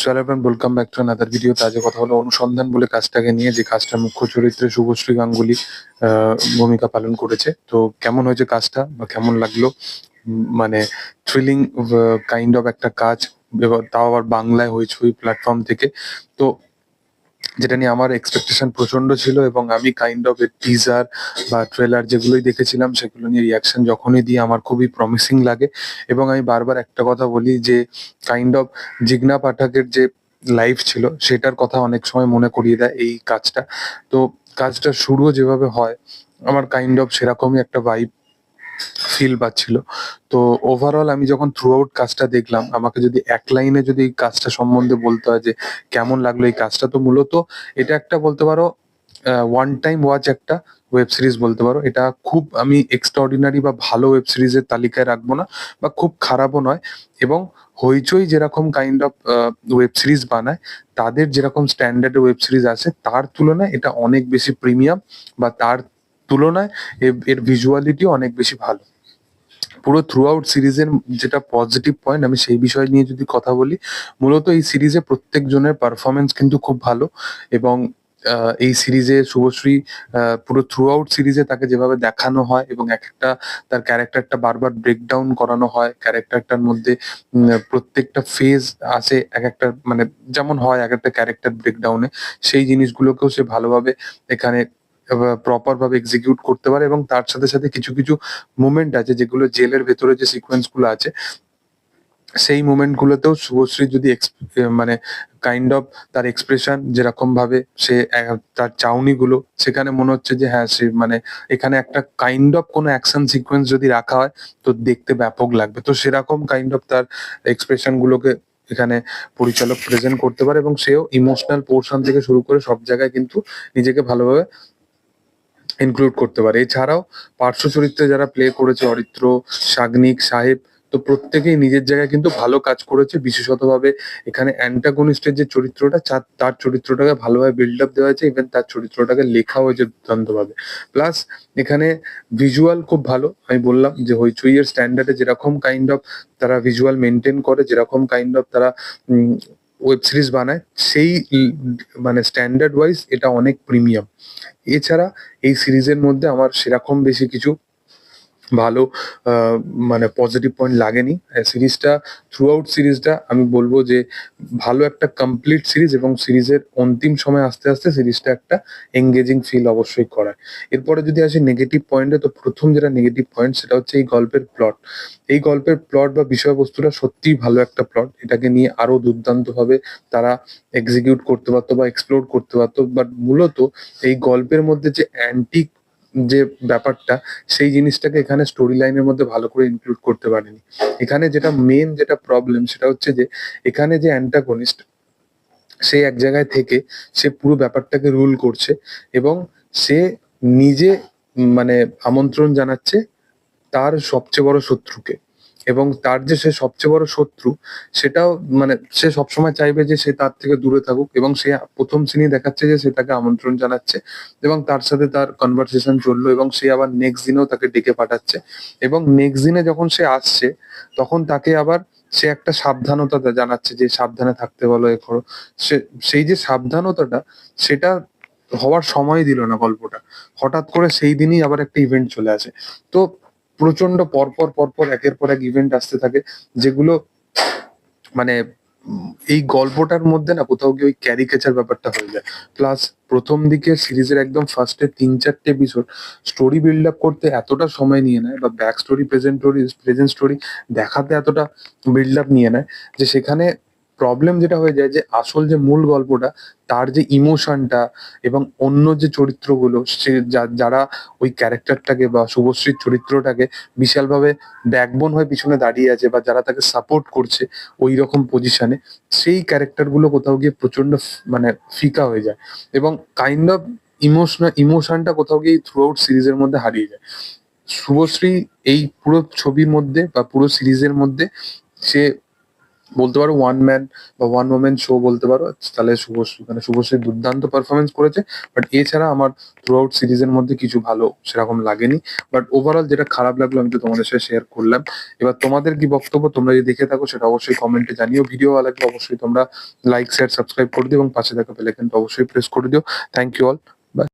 Sohel everyone welcome back to another video তাজে কথা হলো অনুসন্ধান বলে কাজটাকে নিয়ে, যে কাজটা মুখ্য চরিত্রে শুভশ্রী গাঙ্গুলি ভূমিকা পালন করেছে। তো কেমন হয়েছে কাজটা বা কেমন লাগল? মানে থ্রিলিং কাইন্ড অফ একটা কাজ তাও আবার বাংলায় হইচই প্ল্যাটফর্ম থেকে। তো যেটা নিয়ে আমার এক্সপেকটেশন প্রচণ্ড ছিল এবং আমি কাইন্ড অফ এর টিজার বা ট্রেলার যেগুলোই দেখেছিলাম, সেগুলো নিয়ে রিয়াকশন যখনই দিই আমার খুবই প্রমিসিং লাগে। এবং আমি বারবার একটা কথা বলি যে কাইন্ড অফ জিগনা পাঠকের যে লাইফ ছিল, সেটার কথা অনেক সময় মনে করিয়ে দেয় এই কাজটা। তো কাজটা শুরুও যেভাবে হয়, আমার কাইন্ড অফ সেরকমই একটা ভাইব ফিল পাচ্ছিল। তো ওভারঅল আমি যখন থ্রু আউট কাজটা দেখলাম, আমাকে যদি এক লাইনে যদি এই কাজটা সম্বন্ধে বলতে হয় যে, কেমন লাগল এই কাজটা? তো মূলত এটা একটা বলতে পারো ওয়ান টাইম ওয়াচ একটা ওয়েব সিরিজ বলতে পারো। এটা খুব আমি এক্সট্রাঅর্ডিনারি বা ভালো ওয়েব সিরিজের তালিকায় রাখব না বা খুব খারাপও নয় এবং হইচই যেরকম কাইন্ড অফ ওয়েব সিরিজ বানায়, তাদের যেরকম স্ট্যান্ডার্ডের ওয়েব সিরিজ আছে, তার তুলনায় এটা অনেক বেশি প্রিমিয়াম বা তার তুলনায় এর ভিজুয়ালিটিও অনেক বেশি ভালো। পুরো থ্রু আউট সিরিজের যেটা পজিটিভ পয়েন্ট আমি সেই বিষয় নিয়ে যদি কথা বলি, মূলত এই সিরিজে প্রত্যেকজনের পারফরমেন্স কিন্তু খুব ভালো এবং এই সিরিজে শুভশ্রী পুরো থ্রু আউট সিরিজে তাকে যেভাবে দেখানো হয় এবং এক একটা তার ক্যারেক্টারটা বারবার ব্রেকডাউন করানো হয় ক্যারেক্টারটার মধ্যে প্রত্যেকটা ফেজ আছে এক একটা মানে যেমন হয় এক একটা ক্যারেক্টার ব্রেকডাউনে সেই জিনিসগুলোকেও সে ভালোভাবে এখানে প্রপার ভাবে এক্সিকিউট করতে পারে এবং তার সাথে সাথে কিছু কিছু মুমেন্ট আছে যেগুলো জেলের ভেতরে যে সিকোয়েন্সগুলো আছে, সেই মোমেন্ট গুলোতেও শুভশ্রী যদি মানে কাইন্ড অফ তার এক্সপ্রেশন যেরকম ভাবে সে তার চাউনি গুলো সেখানে মনে হচ্ছে যে হ্যাঁ সে মানে এখানে একটা কাইন্ড অফ কোনো অ্যাকশন সিকোয়েন্স যদি রাখা হয়, তো দেখতে ব্যাপক লাগবে। তো সেরকম কাইন্ড অফ তার এক্সপ্রেশন গুলোকে এখানে পরিচালক প্রেজেন্ট করতে পারে এবং সেও ইমোশনাল পোর্শন থেকে শুরু করে সব জায়গায় কিন্তু নিজেকে ভালোভাবে ইনক্লুড করতে পারে। এছাড়াও পার্শ্ব চরিত্রে যারা প্লে করেছে, অরিত্র, সাগনিক, সাহেব, তো প্রত্যেকেই নিজের জায়গায় কিন্তু ভালো কাজ করেছে। বিশেষতভাবে এখানে অ্যান্টাগনিস্টের যে চরিত্রটা তার চরিত্রটাকে ভালোভাবে বিল্ড আপ দেওয়া হয়েছে ইভেন তার চরিত্রটাকে লেখা হয়েছে দুর্দান্তভাবে। প্লাস এখানে ভিজুয়াল খুব ভালো। আমি বললাম যে হইচুই হইচইয়ের স্ট্যান্ডার্ডে যেরকম কাইন্ড অফ তারা ভিজুয়াল মেনটেন করে, যেরকম কাইন্ড অফ তারা ওয়েব সিরিজ বানায়, সেই মানে স্ট্যান্ডার্ড ওয়াইজ এটা অনেক প্রিমিয়াম এছাড়া এই সিরিজের মধ্যে আমার সেরকম বেশি কিছু ভালো মানে পজিটিভ পয়েন্ট লাগেনি। সিরিজটা থ্রু আউট সিরিজটা আমি বলব যে ভালো একটা কমপ্লিট সিরিজ এবং সিরিজের অন্তিম সময় আস্তে আস্তে সিরিজটা একটা এঙ্গেজিং ফিল অবশ্যই করায়। এরপরে যদি আসি নেগেটিভ পয়েন্টে তো প্রথম যেটা নেগেটিভ পয়েন্ট সেটা হচ্ছে এই গল্পের প্লট এই গল্পের প্লট বা বিষয়বস্তুটা সত্যিই ভালো একটা প্লট এটাকে নিয়ে আরও দুর্দান্তভাবে তারা এক্সিকিউট করতে পারতো বা এক্সপ্লোর করতে পারতো। বাট মূলত এই গল্পের মধ্যে যে অ্যান্টিক যে ব্যাপারটা, সেই জিনিসটাকে এখানে স্টোরি লাইনের মধ্যে ভালো করে ইনক্লুড করতে পারেনি। এখানে যেটা মেন যেটা প্রবলেম সেটা হচ্ছে যে, এখানে যে অ্যান্টাগনিস্ট সে এক জায়গায় থেকে সে পুরো ব্যাপারটাকে রুল করছে এবং সে নিজে মানে আমন্ত্রণ জানাচ্ছে তার সবচেয়ে বড় শত্রুকে। এবং তার যে সে সবচেয়ে বড় শত্রু, সেটাও মানে সে সবসময় চাইবে যে সে তার থেকে দূরে থাকুক এবং সে প্রথম শ্রেণি দেখাচ্ছে যে সে তাকে আমন্ত্রণ জানাচ্ছে এবং তার সাথে তার কনভারসেশন চলল এবং সে আবার নেক্সট দিনেও তাকে ডেকে পাঠাচ্ছে এবং নেক্সট দিনে যখন সে আসছে, তখন তাকে আবার সে একটা সাবধানতা জানাচ্ছে যে সাবধানে থাকতে বলো এ করো সেই যে সাবধানতাটা, সেটা হওয়ার সময় দিল না গল্পটা। হঠাৎ করে সেই দিনই আবার একটা ইভেন্ট চলে আসে। তো প্রচণ্ড পরপর পরপর, একের পর এক ইভেন্ট আসতে থাকে, যেগুলো মানে এই গল্পটার মধ্যে না কোথাও গিয়ে ওই ক্যারিকেচার ব্যাপারটা হয়ে যায়। প্লাস প্রথম দিকে সিরিজের একদম ফার্স্টে তিন চারটে এপিসোড স্টোরি বিল্ড আপ করতে এতটা সময় নিয়ে নেয় বা back story present story present story দেখাতে এতটা বিল্ড আপ নিয়ে নেয় যে সেখানে প্রবলেম যেটা হয়ে যায় যে আসল যে মূল গল্পটা, তার যে ইমোশনটা এবং অন্য যে চরিত্রগুলো, সে যারা ওই ক্যারেক্টারটাকে বা শুভশ্রীর চরিত্রটাকে বিশালভাবে ব্যাকবোন হয়ে পিছনে দাঁড়িয়ে আছে বা যারা তাকে সাপোর্ট করছে ওই রকম পজিশনে সেই ক্যারেক্টারগুলো কোথাও গিয়ে প্রচণ্ড মানে ফিকা হয়ে যায় এবং কাইন্ড অফ ইমোশনাল ইমোশনটা কোথাও গিয়ে থ্রু আউট সিরিজের মধ্যে হারিয়ে যায়। শুভশ্রী এই পুরো ছবির মধ্যে বা পুরো সিরিজের মধ্যে সে বলতে পারো ওয়ান ম্যান বা ওয়ান ওমেন শো বলতে পারো, তাহলে শুভশ্রী মানে শুভশ্রী দুর্দান্ত পারফরমেন্স করেছে বাট এছাড়া আমার থ্রু আউট সিরিজের মধ্যে কিছু ভালো সেরকম লাগেনি বাট ওভারঅল যেটা খারাপ লাগল আমি তো তোমাদের সাথে শেয়ার করলাম। এবার তোমাদের কি বক্তব্য, তোমরা যদি দেখে থাকো সেটা অবশ্যই কমেন্টে জানিও। ভিডিও ভালো লাগলে অবশ্যই তোমরা লাইক শেয়ার সাবস্ক্রাইব করে দিও এবং পাশে থাকা বেলাইকনটা অবশ্যই প্রেস করে দিও। Thank you all